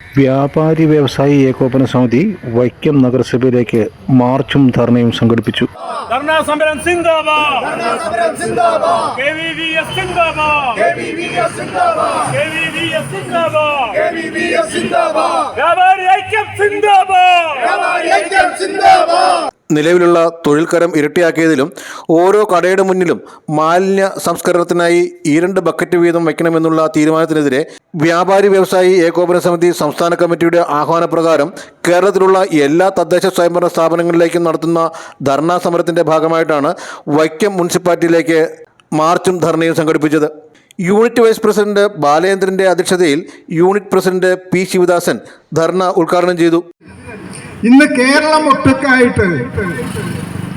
വ്യാപാരി വ്യവസായി ഏകോപന സമിതി വൈക്കം നഗരസഭയിലേക്ക് മാർച്ചും ധർണയും സംഘടിപ്പിച്ചു. വ്യാപാരി ഐക്യം സിന്ദാബാദ്. നിലവിലുള്ള തൊഴിൽക്കരം ഇരട്ടിയാക്കിയതിലും ഓരോ കടയുടെ മുന്നിലും മാലിന്യ സംസ്കരണത്തിനായി ഈ രണ്ട് ബക്കറ്റ് വീതം വയ്ക്കണമെന്നുള്ള തീരുമാനത്തിനെതിരെ വ്യാപാരി വ്യവസായി ഏകോപന സമിതി സംസ്ഥാന കമ്മിറ്റിയുടെ ആഹ്വാനപ്രകാരം കേരളത്തിലുള്ള എല്ലാ തദ്ദേശ സ്വയംഭരണ സ്ഥാപനങ്ങളിലേക്കും നടത്തുന്ന ധർണാ സമരത്തിന്റെ ഭാഗമായിട്ടാണ് വൈക്കം മുനിസിപ്പാലിറ്റിയിലേക്ക് മാർച്ചും ധർണയും സംഘടിപ്പിച്ചത്. യൂണിറ്റ് വൈസ് പ്രസിഡന്റ് ബാലേന്ദ്രന്റെ അധ്യക്ഷതയിൽ unit president P Sivadasan dharna ഉദ്ഘാടനം ചെയ്തു. ഇന്ന് കേരളം ഒട്ടുക്കായിട്ട്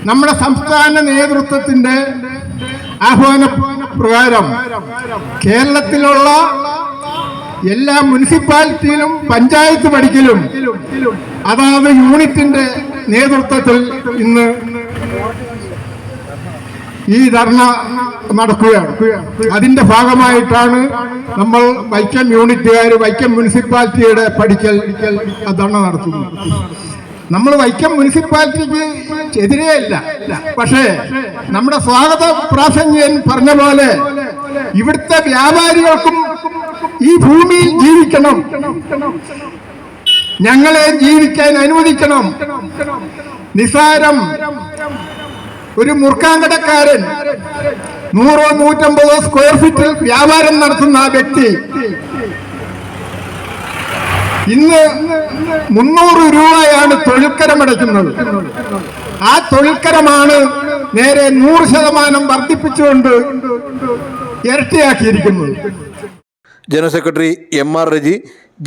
നമ്മുടെ സംസ്ഥാന നേതൃത്വത്തിന്റെ ആഹ്വാന പ്രകാരം കേരളത്തിലുള്ള എല്ലാ മുനിസിപ്പാലിറ്റിയിലും പഞ്ചായത്ത് പഠിക്കലും അതാത് യൂണിറ്റിന്റെ നേതൃത്വത്തിൽ ഇന്ന് ഈ ധർണ നടക്കുകയാണ്. അതിന്റെ ഭാഗമായിട്ടാണ് നമ്മൾ വൈക്കം യൂണിറ്റുകാർ വൈക്കം മുനിസിപ്പാലിറ്റിയുടെ പഠിക്കൽ ധർണ നടത്തുന്നത്. നമ്മൾ വൈക്കം മുനിസിപ്പാലിറ്റിക്ക് എതിരെയല്ല. പക്ഷേ നമ്മുടെ സ്വാഗത പ്രാസംഗികൻ പറഞ്ഞ പോലെ ഇവിടുത്തെ വ്യാപാരികൾക്കും ഈ ഭൂമിയിൽ ജീവിക്കണം. ഞങ്ങളെ ജീവിക്കാൻ അനുവദിക്കണം. നിസാരം ഒരു മുർക്കാങ്കടക്കാരൻ നൂറോ നൂറ്റമ്പതോ സ്ക്വയർ ഫീറ്റിൽ വ്യാപാരം നടത്തുന്ന ആ വ്യക്തി ഇന്ന് മുന്നൂറ് രൂപയാണ് തൊഴിൽക്കരമടയ്ക്കുന്നത് ആ തൊഴിൽക്കരമാണ് നേരെ നൂറ് ശതമാനം വർദ്ധിപ്പിച്ചുകൊണ്ട് ഇരട്ടിയാക്കിയിരിക്കുന്നത്. General secretary M R Reji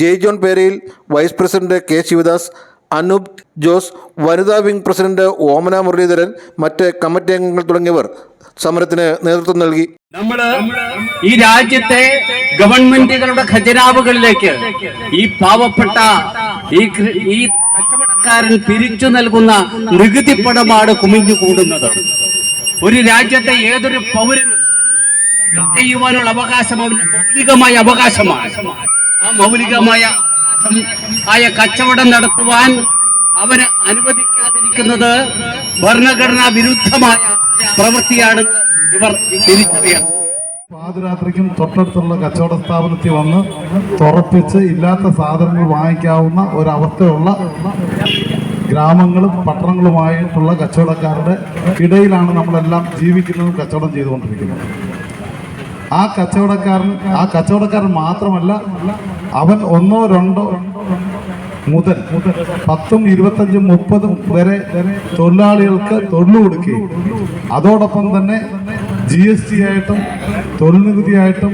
Jai John Perayil vice president K Sivadas Anoop Jose വനിതാ വിംഗ് പ്രസിഡന്റ് ഓമന മുരളീധരൻ മറ്റ് കമ്മിറ്റി അംഗങ്ങൾ തുടങ്ങിയവർ സമരത്തിന് നേതൃത്വം നൽകി. നമ്മൾ ഈ രാജ്യത്തെ ഗവൺമെന്റുകളുടെ ഖജനാവുകളിലേക്ക് ഈ പാവപ്പെട്ട ഈ ഈ കച്ചവടക്കാരൻ പിരിച്ചു നൽകുന്ന നികുതി പണമാണ് കുമിഞ്ഞു കൂടുന്നത്. ഒരു രാജ്യത്തെ ഏതൊരു പൗരനും ചെയ്യുവാനുള്ള അവകാശം അവന് മൗലികമായ അവകാശമാണ്. ആ മൗലികമായ ആയ കച്ചവടം നടത്തുവാൻ അവന് അനുവദിക്കാതിരിക്കുന്നത് ഭരണഘടനാ വിരുദ്ധമായ പ്രവൃത്തിയാണ്. ഇവർ തിരിച്ചറിയണം. പാതിരാത്രിക്കും തൊട്ടടുത്തുള്ള കച്ചവട സ്ഥാപനത്തിൽ വന്ന് തുറപ്പിച്ച് ഇല്ലാത്ത സാധനങ്ങൾ വാങ്ങിക്കാവുന്ന ഒരവസ്ഥയുള്ള ഗ്രാമങ്ങളും പട്ടണങ്ങളുമായിട്ടുള്ള കച്ചവടക്കാരുടെ ഇടയിലാണ് നമ്മളെല്ലാം ജീവിക്കുന്നതും കച്ചവടം ചെയ്തുകൊണ്ടിരിക്കുന്നത്. ആ കച്ചവടക്കാരൻ ആ കച്ചവടക്കാരൻ മാത്രമല്ല അവൻ ഒന്നോ രണ്ടോ മുതൽ പത്തും ഇരുപത്തഞ്ചും മുപ്പതും വരെ തൊഴിലാളികൾക്ക് തൊഴിൽ കൊടുക്കുകയും അതോടൊപ്പം തന്നെ ജി എസ് ടി ആയിട്ടും തൊഴിൽ നികുതിയായിട്ടും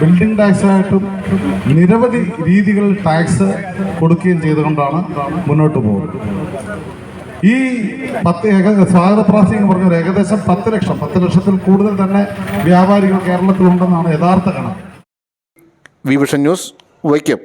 ബിൽഡിംഗ് ടാക്സ് ആയിട്ടും നിരവധി രീതികളിൽ ടാക്സ് കൊടുക്കുകയും ചെയ്തുകൊണ്ടാണ് മുന്നോട്ട് പോകുന്നത്. ഈ പത്ത് ഏക സ്വാഗത എന്ന് പറഞ്ഞ ഏകദേശം പത്ത് ലക്ഷം പത്ത് ലക്ഷത്തിൽ കൂടുതൽ തന്നെ വ്യാപാരികൾ കേരളത്തിലുണ്ടെന്നാണ് യഥാർത്ഥ കണക്ക്. Vision news Vaikom.